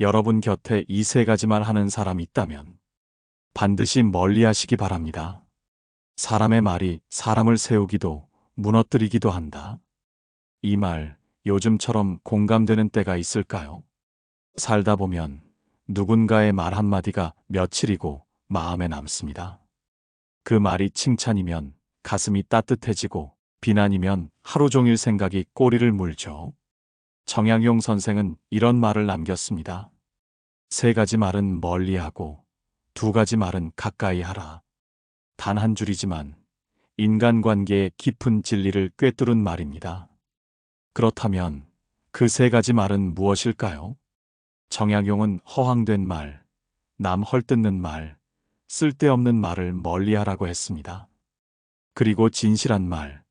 여러분 곁에 이 세 가지만 하는 사람이 있다면 반드시 멀리 하시기 바랍니다. 사람의 말이 사람을 세우기도 무너뜨리기도 한다. 이 말 요즘처럼 공감되는 때가 있을까요? 살다 보면 누군가의 말 한마디가 며칠이고 마음에 남습니다. 그 말이 칭찬이면 가슴이 따뜻해지고 비난이면 하루 종일 생각이 꼬리를 물죠. 정양용 선생은 이런 말을 남겼습니다. 세 가지 말은 멀리 하고 두 가지 말은 가까이 하라. 단 한 줄이지만 인간관계의 깊은 진리를 꿰뚫은 말입니다. 그렇다면 그 세 가지 말은 무엇일까요? 정약용은 허황된 말, 남 헐뜯는 말, 쓸데없는 말을 멀리 하라고 했습니다. 그리고 진실한 말,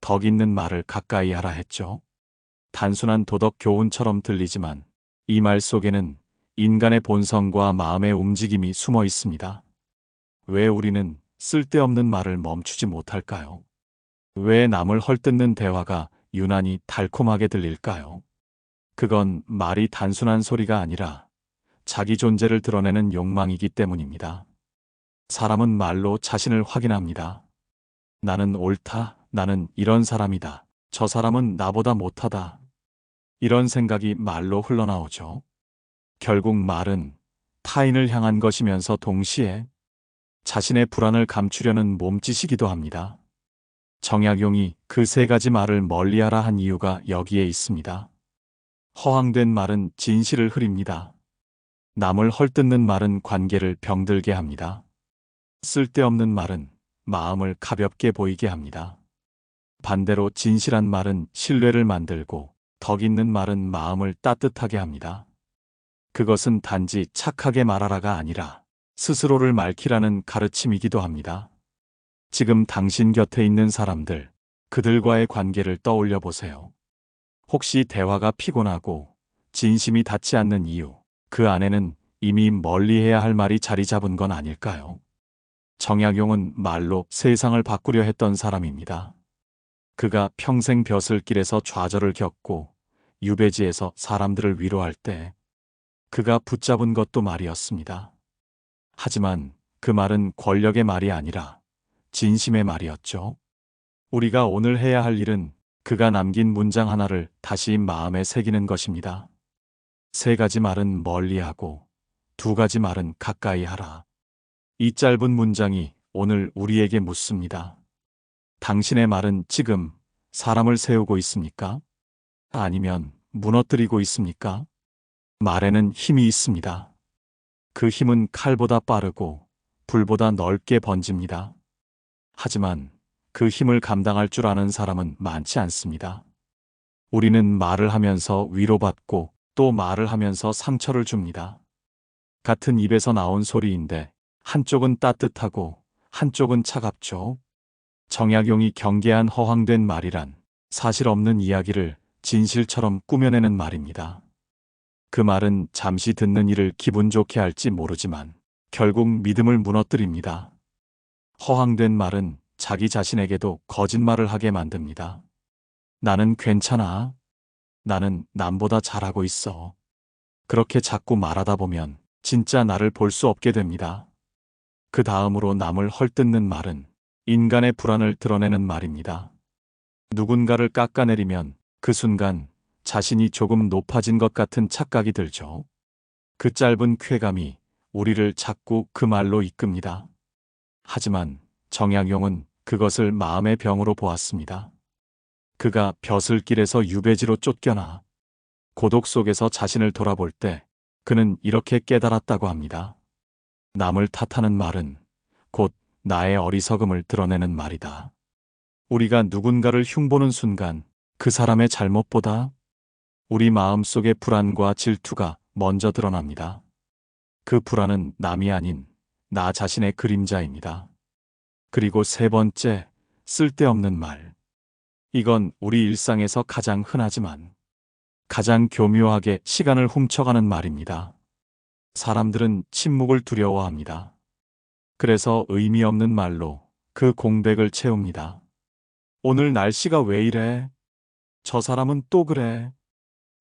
덕 있는 말을 가까이 하라 했죠. 단순한 도덕 교훈처럼 들리지만 이 말 속에는 인간의 본성과 마음의 움직임이 숨어 있습니다. 왜 우리는 쓸데없는 말을 멈추지 못할까요? 왜 남을 헐뜯는 대화가 유난히 달콤하게 들릴까요? 그건 말이 단순한 소리가 아니라 자기 존재를 드러내는 욕망이기 때문입니다. 사람은 말로 자신을 확인합니다. 나는 옳다, 나는 이런 사람이다, 저 사람은 나보다 못하다. 이런 생각이 말로 흘러나오죠. 결국 말은 타인을 향한 것이면서 동시에 자신의 불안을 감추려는 몸짓이기도 합니다. 정약용이 그 세 가지 말을 멀리하라 한 이유가 여기에 있습니다. 허황된 말은 진실을 흐립니다. 남을 헐뜯는 말은 관계를 병들게 합니다. 쓸데없는 말은 마음을 가볍게 보이게 합니다. 반대로 진실한 말은 신뢰를 만들고 덕 있는 말은 마음을 따뜻하게 합니다. 그것은 단지 착하게 말하라가 아니라 스스로를 맑히라는 가르침이기도 합니다. 지금 당신 곁에 있는 사람들, 그들과의 관계를 떠올려 보세요. 혹시 대화가 피곤하고 진심이 닿지 않는 이유, 그 안에는 이미 멀리 해야 할 말이 자리 잡은 건 아닐까요? 정약용은 말로 세상을 바꾸려 했던 사람입니다. 그가 평생 벼슬길에서 좌절을 겪고 유배지에서 사람들을 위로할 때 그가 붙잡은 것도 말이었습니다. 하지만 그 말은 권력의 말이 아니라 진심의 말이었죠. 우리가 오늘 해야 할 일은 그가 남긴 문장 하나를 다시 마음에 새기는 것입니다. 세 가지 말은 멀리 하고 두 가지 말은 가까이 하라. 이 짧은 문장이 오늘 우리에게 묻습니다. 당신의 말은 지금 사람을 세우고 있습니까? 아니면 무너뜨리고 있습니까? 말에는 힘이 있습니다. 그 힘은 칼보다 빠르고 불보다 넓게 번집니다. 하지만 그 힘을 감당할 줄 아는 사람은 많지 않습니다. 우리는 말을 하면서 위로받고 또 말을 하면서 상처를 줍니다. 같은 입에서 나온 소리인데 한쪽은 따뜻하고 한쪽은 차갑죠. 정약용이 경계한 허황된 말이란 사실 없는 이야기를 진실처럼 꾸며내는 말입니다. 그 말은 잠시 듣는 이를 기분 좋게 할지 모르지만 결국 믿음을 무너뜨립니다. 허황된 말은 자기 자신에게도 거짓말을 하게 만듭니다. 나는 괜찮아. 나는 남보다 잘하고 있어. 그렇게 자꾸 말하다 보면 진짜 나를 볼 수 없게 됩니다. 그 다음으로 남을 헐뜯는 말은 인간의 불안을 드러내는 말입니다. 누군가를 깎아내리면 그 순간 자신이 조금 높아진 것 같은 착각이 들죠. 그 짧은 쾌감이 우리를 자꾸 그 말로 이끕니다. 하지만 정약용은 그것을 마음의 병으로 보았습니다. 그가 벼슬길에서 유배지로 쫓겨나 고독 속에서 자신을 돌아볼 때 그는 이렇게 깨달았다고 합니다. 남을 탓하는 말은 곧 나의 어리석음을 드러내는 말이다. 우리가 누군가를 흉보는 순간 그 사람의 잘못보다 우리 마음 속의 불안과 질투가 먼저 드러납니다. 그 불안은 남이 아닌 나 자신의 그림자입니다. 그리고 세 번째, 쓸데없는 말. 이건 우리 일상에서 가장 흔하지만 가장 교묘하게 시간을 훔쳐가는 말입니다. 사람들은 침묵을 두려워합니다. 그래서 의미 없는 말로 그 공백을 채웁니다. 오늘 날씨가 왜 이래? 저 사람은 또 그래.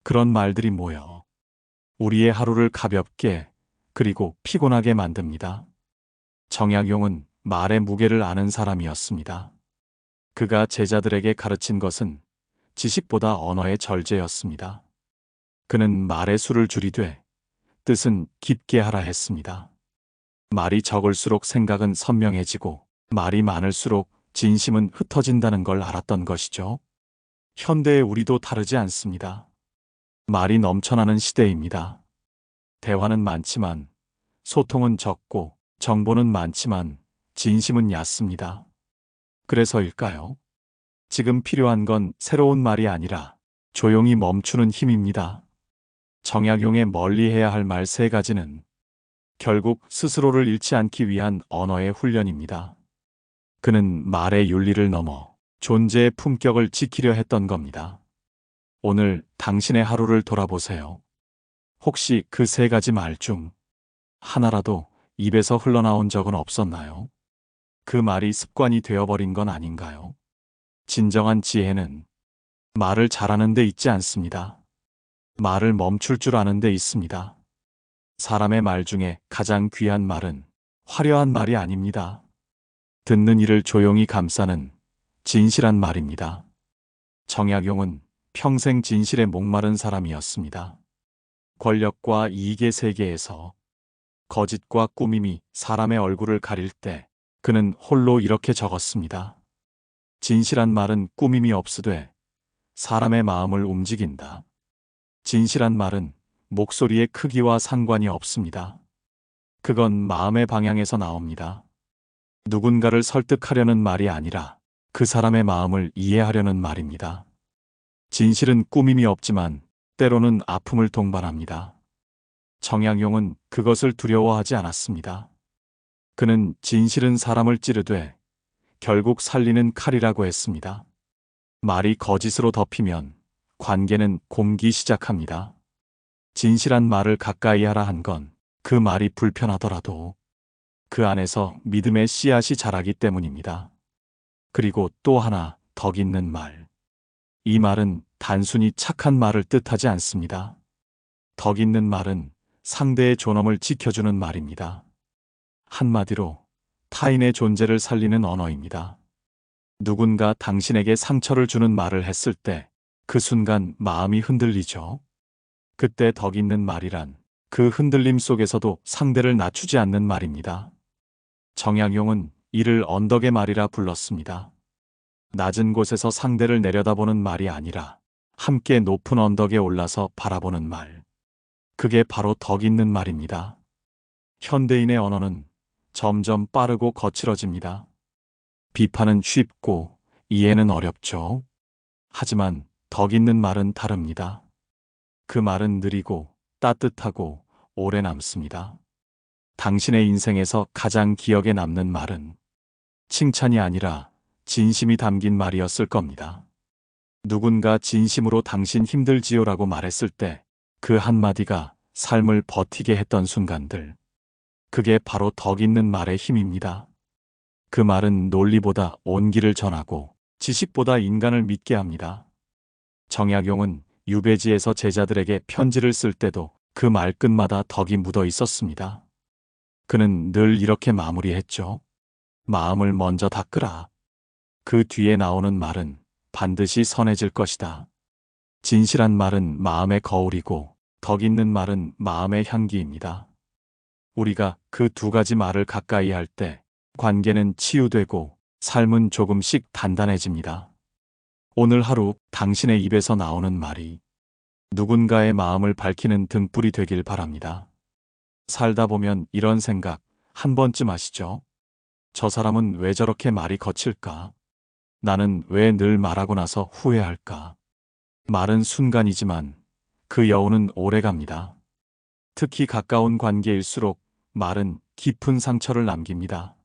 그런 말들이 모여 우리의 하루를 가볍게 그리고 피곤하게 만듭니다. 정약용은 말의 무게를 아는 사람이었습니다. 그가 제자들에게 가르친 것은 지식보다 언어의 절제였습니다. 그는 말의 수를 줄이되 뜻은 깊게 하라 했습니다. 말이 적을수록 생각은 선명해지고 말이 많을수록 진심은 흩어진다는 걸 알았던 것이죠. 현대의 우리도 다르지 않습니다. 말이 넘쳐나는 시대입니다. 대화는 많지만 소통은 적고 정보는 많지만 진심은 얕습니다. 그래서일까요? 지금 필요한 건 새로운 말이 아니라 조용히 멈추는 힘입니다. 정약용의 멀리 해야 할 말 세 가지는 결국 스스로를 잃지 않기 위한 언어의 훈련입니다. 그는 말의 윤리를 넘어 존재의 품격을 지키려 했던 겁니다. 오늘 당신의 하루를 돌아보세요. 혹시 그 세 가지 말 중 하나라도 입에서 흘러나온 적은 없었나요? 그 말이 습관이 되어버린 건 아닌가요? 진정한 지혜는 말을 잘하는 데 있지 않습니다. 말을 멈출 줄 아는 데 있습니다. 사람의 말 중에 가장 귀한 말은 화려한 말이 아닙니다. 듣는 이를 조용히 감싸는 진실한 말입니다. 정약용은 평생 진실에 목마른 사람이었습니다. 권력과 이익의 세계에서 거짓과 꾸밈이 사람의 얼굴을 가릴 때 그는 홀로 이렇게 적었습니다. 진실한 말은 꾸밈이 없으되 사람의 마음을 움직인다. 진실한 말은 목소리의 크기와 상관이 없습니다. 그건 마음의 방향에서 나옵니다. 누군가를 설득하려는 말이 아니라 그 사람의 마음을 이해하려는 말입니다. 진실은 꾸밈이 없지만 때로는 아픔을 동반합니다. 정양용은 그것을 두려워하지 않았습니다. 그는 진실은 사람을 찌르되 결국 살리는 칼이라고 했습니다. 말이 거짓으로 덮이면 관계는 곰기 시작합니다. 진실한 말을 가까이 하라 한 건 그 말이 불편하더라도 그 안에서 믿음의 씨앗이 자라기 때문입니다. 그리고 또 하나 덕 있는 말. 이 말은 단순히 착한 말을 뜻하지 않습니다. 덕 있는 말은 상대의 존엄을 지켜주는 말입니다. 한마디로 타인의 존재를 살리는 언어입니다. 누군가 당신에게 상처를 주는 말을 했을 때 그 순간 마음이 흔들리죠. 그때 덕 있는 말이란 그 흔들림 속에서도 상대를 낮추지 않는 말입니다. 정약용은 이를 언덕의 말이라 불렀습니다. 낮은 곳에서 상대를 내려다보는 말이 아니라 함께 높은 언덕에 올라서 바라보는 말. 그게 바로 덕 있는 말입니다. 현대인의 언어는 점점 빠르고 거칠어집니다. 비판은 쉽고 이해는 어렵죠. 하지만 덕 있는 말은 다릅니다. 그 말은 느리고 따뜻하고 오래 남습니다. 당신의 인생에서 가장 기억에 남는 말은 칭찬이 아니라 진심이 담긴 말이었을 겁니다. 누군가 진심으로 당신 힘들지요라고 말했을 때 그 한마디가 삶을 버티게 했던 순간들. 그게 바로 덕 있는 말의 힘입니다. 그 말은 논리보다 온기를 전하고 지식보다 인간을 믿게 합니다. 정약용은 유배지에서 제자들에게 편지를 쓸 때도 그 말끝마다 덕이 묻어 있었습니다. 그는 늘 이렇게 마무리했죠. 마음을 먼저 닦으라. 그 뒤에 나오는 말은 반드시 선해질 것이다. 진실한 말은 마음의 거울이고 덕 있는 말은 마음의 향기입니다. 우리가 그 두 가지 말을 가까이 할 때 관계는 치유되고 삶은 조금씩 단단해집니다. 오늘 하루 당신의 입에서 나오는 말이 누군가의 마음을 밝히는 등불이 되길 바랍니다. 살다 보면 이런 생각 한 번쯤 하시죠? 저 사람은 왜 저렇게 말이 거칠까? 나는 왜 늘 말하고 나서 후회할까? 말은 순간이지만 그 여운은 오래 갑니다. 특히 가까운 관계일수록 말은 깊은 상처를 남깁니다.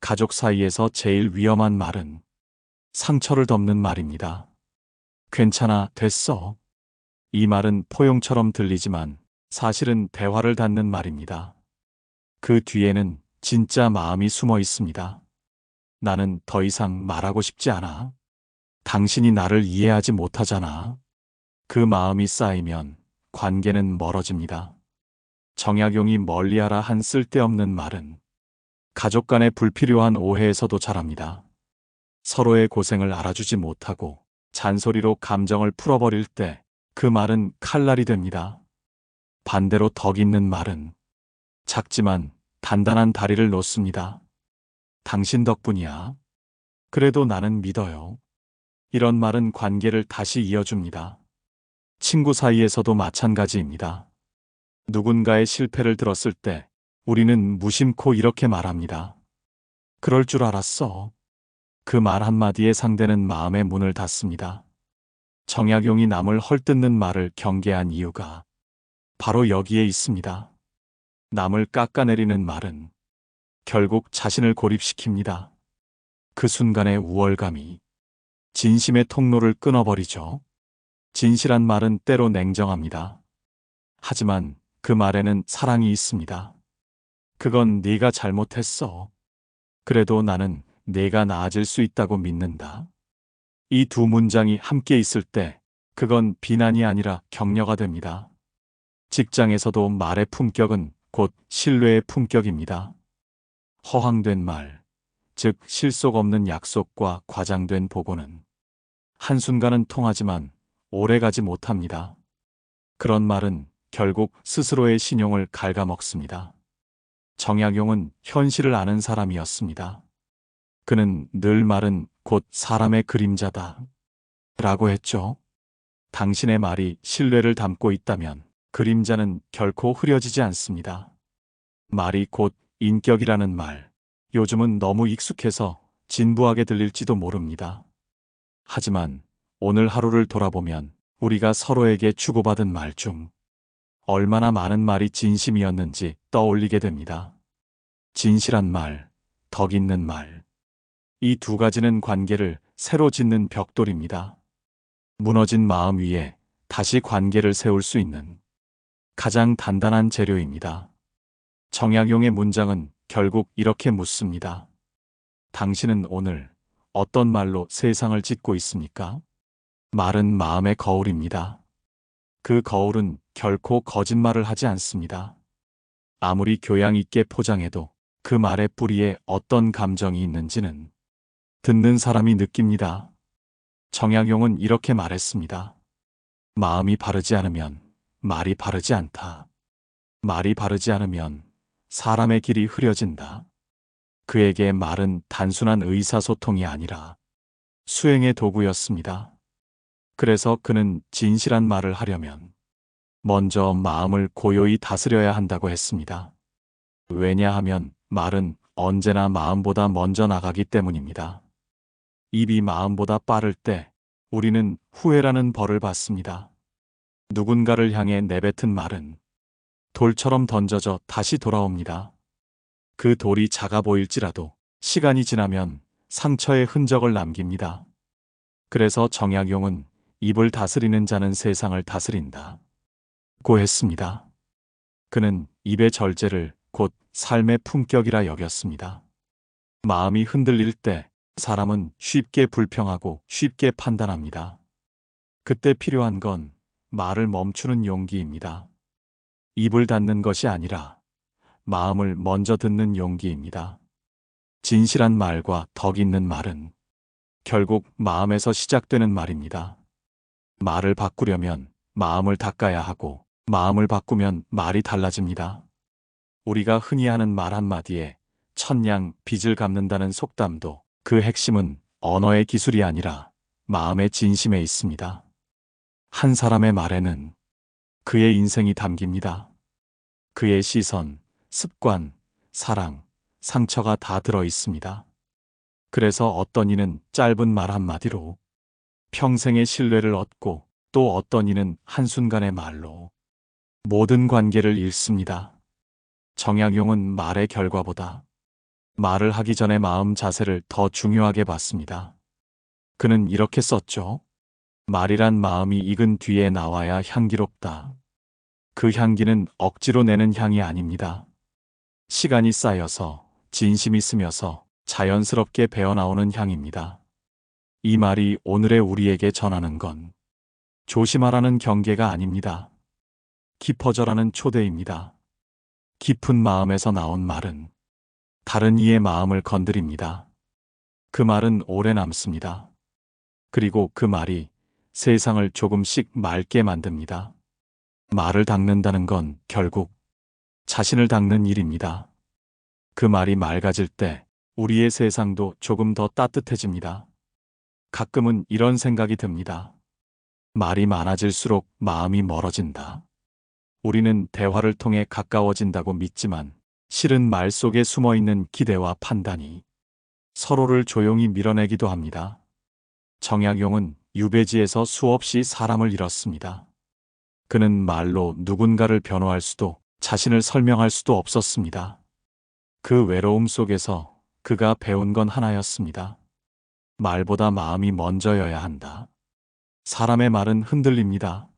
가족 사이에서 제일 위험한 말은 상처를 덮는 말입니다. 괜찮아, 됐어. 이 말은 포용처럼 들리지만 사실은 대화를 닫는 말입니다. 그 뒤에는 진짜 마음이 숨어 있습니다. 나는 더 이상 말하고 싶지 않아. 당신이 나를 이해하지 못하잖아. 그 마음이 쌓이면 관계는 멀어집니다. 정약용이 멀리하라 한 쓸데없는 말은 가족 간의 불필요한 오해에서도 자랍니다. 서로의 고생을 알아주지 못하고 잔소리로 감정을 풀어버릴 때 그 말은 칼날이 됩니다. 반대로 덕 있는 말은 작지만 단단한 다리를 놓습니다. 당신 덕분이야. 그래도 나는 믿어요. 이런 말은 관계를 다시 이어줍니다. 친구 사이에서도 마찬가지입니다. 누군가의 실패를 들었을 때 우리는 무심코 이렇게 말합니다. 그럴 줄 알았어. 그 말 한마디에 상대는 마음의 문을 닫습니다. 정약용이 남을 헐뜯는 말을 경계한 이유가 바로 여기에 있습니다. 남을 깎아내리는 말은 결국 자신을 고립시킵니다. 그 순간의 우월감이 진심의 통로를 끊어버리죠. 진실한 말은 때로 냉정합니다. 하지만 그 말에는 사랑이 있습니다. 그건 네가 잘못했어. 그래도 나는 내가 나아질 수 있다고 믿는다. 이 두 문장이 함께 있을 때 그건 비난이 아니라 격려가 됩니다. 직장에서도 말의 품격은 곧 신뢰의 품격입니다. 허황된 말, 즉 실속 없는 약속과 과장된 보고는 한순간은 통하지만 오래가지 못합니다. 그런 말은 결국 스스로의 신용을 갉아먹습니다. 정약용은 현실을 아는 사람이었습니다. 그는 늘 말은 곧 사람의 그림자다. 라고 했죠. 당신의 말이 신뢰를 담고 있다면 그림자는 결코 흐려지지 않습니다. 말이 곧 인격이라는 말. 요즘은 너무 익숙해서 진부하게 들릴지도 모릅니다. 하지만 오늘 하루를 돌아보면 우리가 서로에게 주고받은 말 중 얼마나 많은 말이 진심이었는지 떠올리게 됩니다. 진실한 말, 덕 있는 말. 이 두 가지는 관계를 새로 짓는 벽돌입니다. 무너진 마음 위에 다시 관계를 세울 수 있는 가장 단단한 재료입니다. 정약용의 문장은 결국 이렇게 묻습니다. 당신은 오늘 어떤 말로 세상을 짓고 있습니까? 말은 마음의 거울입니다. 그 거울은 결코 거짓말을 하지 않습니다. 아무리 교양 있게 포장해도 그 말의 뿌리에 어떤 감정이 있는지는 듣는 사람이 느낍니다. 정약용은 이렇게 말했습니다. 마음이 바르지 않으면 말이 바르지 않다. 말이 바르지 않으면 사람의 길이 흐려진다. 그에게 말은 단순한 의사소통이 아니라 수행의 도구였습니다. 그래서 그는 진실한 말을 하려면 먼저 마음을 고요히 다스려야 한다고 했습니다. 왜냐하면 말은 언제나 마음보다 먼저 나가기 때문입니다. 입이 마음보다 빠를 때 우리는 후회라는 벌을 받습니다. 누군가를 향해 내뱉은 말은 돌처럼 던져져 다시 돌아옵니다. 그 돌이 작아 보일지라도 시간이 지나면 상처의 흔적을 남깁니다. 그래서 정약용은 입을 다스리는 자는 세상을 다스린다. 고 했습니다. 그는 입의 절제를 곧 삶의 품격이라 여겼습니다. 마음이 흔들릴 때 사람은 쉽게 불평하고 쉽게 판단합니다. 그때 필요한 건 말을 멈추는 용기입니다. 입을 닫는 것이 아니라 마음을 먼저 듣는 용기입니다. 진실한 말과 덕 있는 말은 결국 마음에서 시작되는 말입니다. 말을 바꾸려면 마음을 닦아야 하고 마음을 바꾸면 말이 달라집니다. 우리가 흔히 하는 말 한마디에 천냥 빚을 갚는다는 속담도 그 핵심은 언어의 기술이 아니라 마음의 진심에 있습니다. 한 사람의 말에는 그의 인생이 담깁니다. 그의 시선, 습관, 사랑, 상처가 다 들어 있습니다. 그래서 어떤 이는 짧은 말 한마디로 평생의 신뢰를 얻고 또 어떤 이는 한순간의 말로 모든 관계를 잃습니다. 정약용은 말의 결과보다 말을 하기 전에 마음 자세를 더 중요하게 봤습니다. 그는 이렇게 썼죠. 말이란 마음이 익은 뒤에 나와야 향기롭다. 그 향기는 억지로 내는 향이 아닙니다. 시간이 쌓여서 진심이 스며서 자연스럽게 배어나오는 향입니다. 이 말이 오늘의 우리에게 전하는 건 조심하라는 경계가 아닙니다. 깊어져라는 초대입니다. 깊은 마음에서 나온 말은 다른 이의 마음을 건드립니다. 그 말은 오래 남습니다. 그리고 그 말이 세상을 조금씩 맑게 만듭니다. 말을 닦는다는 건 결국 자신을 닦는 일입니다. 그 말이 맑아질 때 우리의 세상도 조금 더 따뜻해집니다. 가끔은 이런 생각이 듭니다. 말이 많아질수록 마음이 멀어진다. 우리는 대화를 통해 가까워진다고 믿지만 실은 말 속에 숨어 있는 기대와 판단이 서로를 조용히 밀어내기도 합니다. 정약용은 유배지에서 수없이 사람을 잃었습니다. 그는 말로 누군가를 변호할 수도 자신을 설명할 수도 없었습니다. 그 외로움 속에서 그가 배운 건 하나였습니다. 말보다 마음이 먼저여야 한다. 사람의 말은 흔들립니다.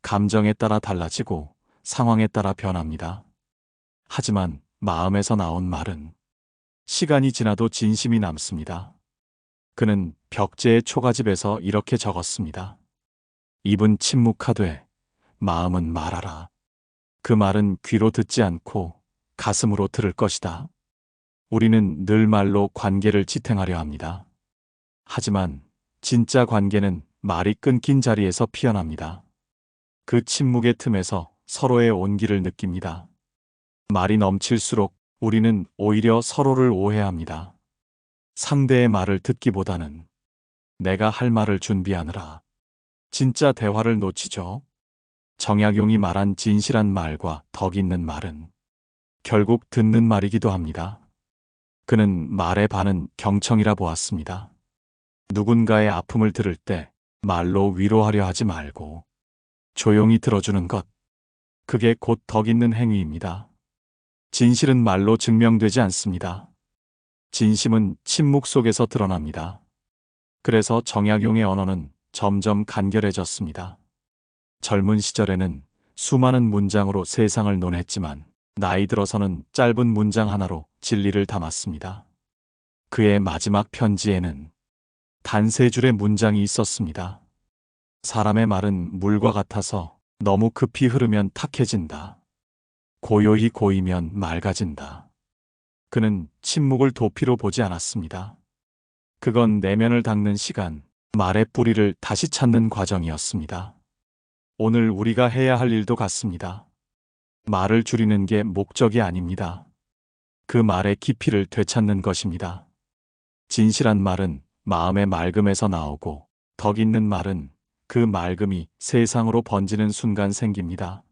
감정에 따라 달라지고 상황에 따라 변합니다. 하지만 마음에서 나온 말은 시간이 지나도 진심이 남습니다. 그는 벽제의 초가집에서 이렇게 적었습니다. 입은 침묵하되 마음은 말하라. 그 말은 귀로 듣지 않고 가슴으로 들을 것이다. 우리는 늘 말로 관계를 지탱하려 합니다. 하지만 진짜 관계는 말이 끊긴 자리에서 피어납니다. 그 침묵의 틈에서 서로의 온기를 느낍니다. 말이 넘칠수록 우리는 오히려 서로를 오해합니다. 상대의 말을 듣기보다는 내가 할 말을 준비하느라 진짜 대화를 놓치죠. 정약용이 말한 진실한 말과 덕 있는 말은 결국 듣는 말이기도 합니다. 그는 말의 반은 경청이라 보았습니다. 누군가의 아픔을 들을 때 말로 위로하려 하지 말고 조용히 들어주는 것. 그게 곧 덕 있는 행위입니다. 진실은 말로 증명되지 않습니다. 진심은 침묵 속에서 드러납니다. 그래서 정약용의 언어는 점점 간결해졌습니다. 젊은 시절에는 수많은 문장으로 세상을 논했지만 나이 들어서는 짧은 문장 하나로 진리를 담았습니다. 그의 마지막 편지에는 단 세 줄의 문장이 있었습니다. 사람의 말은 물과 같아서 너무 급히 흐르면 탁해진다. 고요히 고이면 맑아진다. 그는 침묵을 도피로 보지 않았습니다. 그건 내면을 닦는 시간, 말의 뿌리를 다시 찾는 과정이었습니다. 오늘 우리가 해야 할 일도 같습니다. 말을 줄이는 게 목적이 아닙니다. 그 말의 깊이를 되찾는 것입니다. 진실한 말은 마음의 맑음에서 나오고 덕 있는 말은 그 맑음이 세상으로 번지는 순간 생깁니다.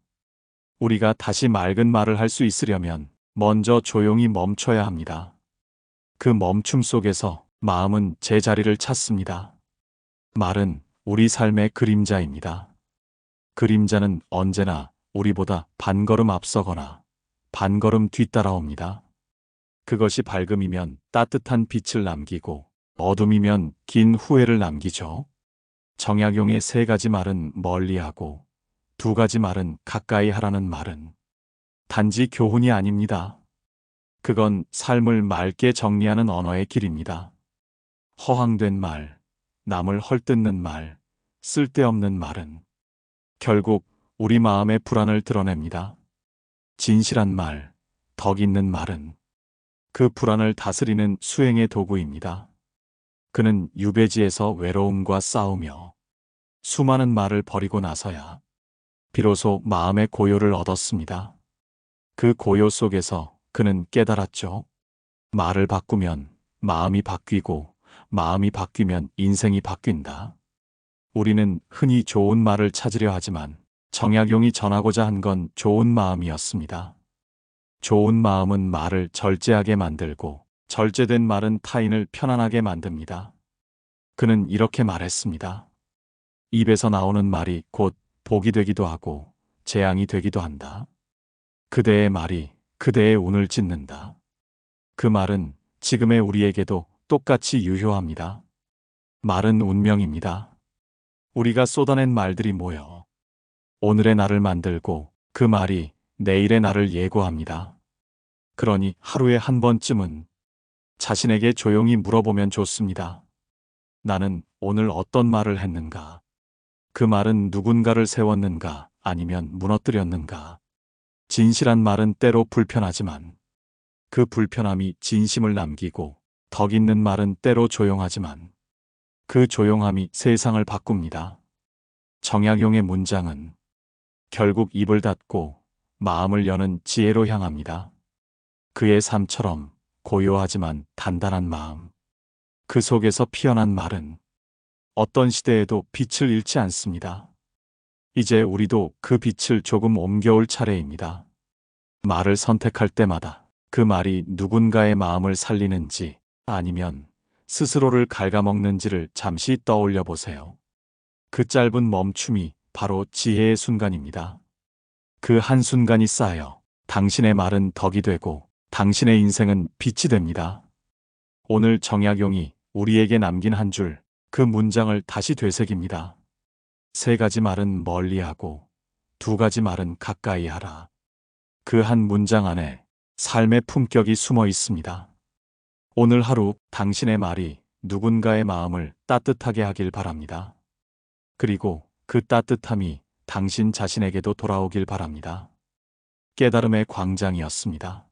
우리가 다시 맑은 말을 할 수 있으려면 먼저 조용히 멈춰야 합니다. 그 멈춤 속에서 마음은 제자리를 찾습니다. 말은 우리 삶의 그림자입니다. 그림자는 언제나 우리보다 반걸음 앞서거나 반걸음 뒤따라옵니다. 그것이 밝음이면 따뜻한 빛을 남기고 어둠이면 긴 후회를 남기죠. 정약용의 세 가지 말은 멀리하고 두 가지 말은 가까이 하라는 말은 단지 교훈이 아닙니다. 그건 삶을 맑게 정리하는 언어의 길입니다. 허황된 말, 남을 헐뜯는 말, 쓸데없는 말은 결국 우리 마음의 불안을 드러냅니다. 진실한 말, 덕 있는 말은 그 불안을 다스리는 수행의 도구입니다. 그는 유배지에서 외로움과 싸우며 수많은 말을 버리고 나서야 비로소 마음의 고요를 얻었습니다. 그 고요 속에서 그는 깨달았죠. 말을 바꾸면 마음이 바뀌고 마음이 바뀌면 인생이 바뀐다. 우리는 흔히 좋은 말을 찾으려 하지만 정약용이 전하고자 한 건 좋은 마음이었습니다. 좋은 마음은 말을 절제하게 만들고 절제된 말은 타인을 편안하게 만듭니다. 그는 이렇게 말했습니다. 입에서 나오는 말이 곧 복이 되기도 하고 재앙이 되기도 한다. 그대의 말이 그대의 운을 짓는다. 그 말은 지금의 우리에게도 똑같이 유효합니다. 말은 운명입니다. 우리가 쏟아낸 말들이 모여 오늘의 나를 만들고 그 말이 내일의 나를 예고합니다. 그러니 하루에 한 번쯤은 자신에게 조용히 물어보면 좋습니다. 나는 오늘 어떤 말을 했는가? 그 말은 누군가를 세웠는가 아니면 무너뜨렸는가? 진실한 말은 때로 불편하지만 그 불편함이 진심을 남기고 덕 있는 말은 때로 조용하지만 그 조용함이 세상을 바꿉니다. 정약용의 문장은 결국 입을 닫고 마음을 여는 지혜로 향합니다. 그의 삶처럼 고요하지만 단단한 마음. 그 속에서 피어난 말은 어떤 시대에도 빛을 잃지 않습니다. 이제 우리도 그 빛을 조금 옮겨올 차례입니다. 말을 선택할 때마다 그 말이 누군가의 마음을 살리는지 아니면 스스로를 갉아먹는지를 잠시 떠올려 보세요. 그 짧은 멈춤이 바로 지혜의 순간입니다. 그 한순간이 쌓여 당신의 말은 덕이 되고 당신의 인생은 빛이 됩니다. 오늘 정약용이 우리에게 남긴 한 줄 그 문장을 다시 되새깁니다. 세 가지 말은 멀리하고 두 가지 말은 가까이 하라. 그 한 문장 안에 삶의 품격이 숨어 있습니다. 오늘 하루 당신의 말이 누군가의 마음을 따뜻하게 하길 바랍니다. 그리고 그 따뜻함이 당신 자신에게도 돌아오길 바랍니다. 깨달음의 광장이었습니다.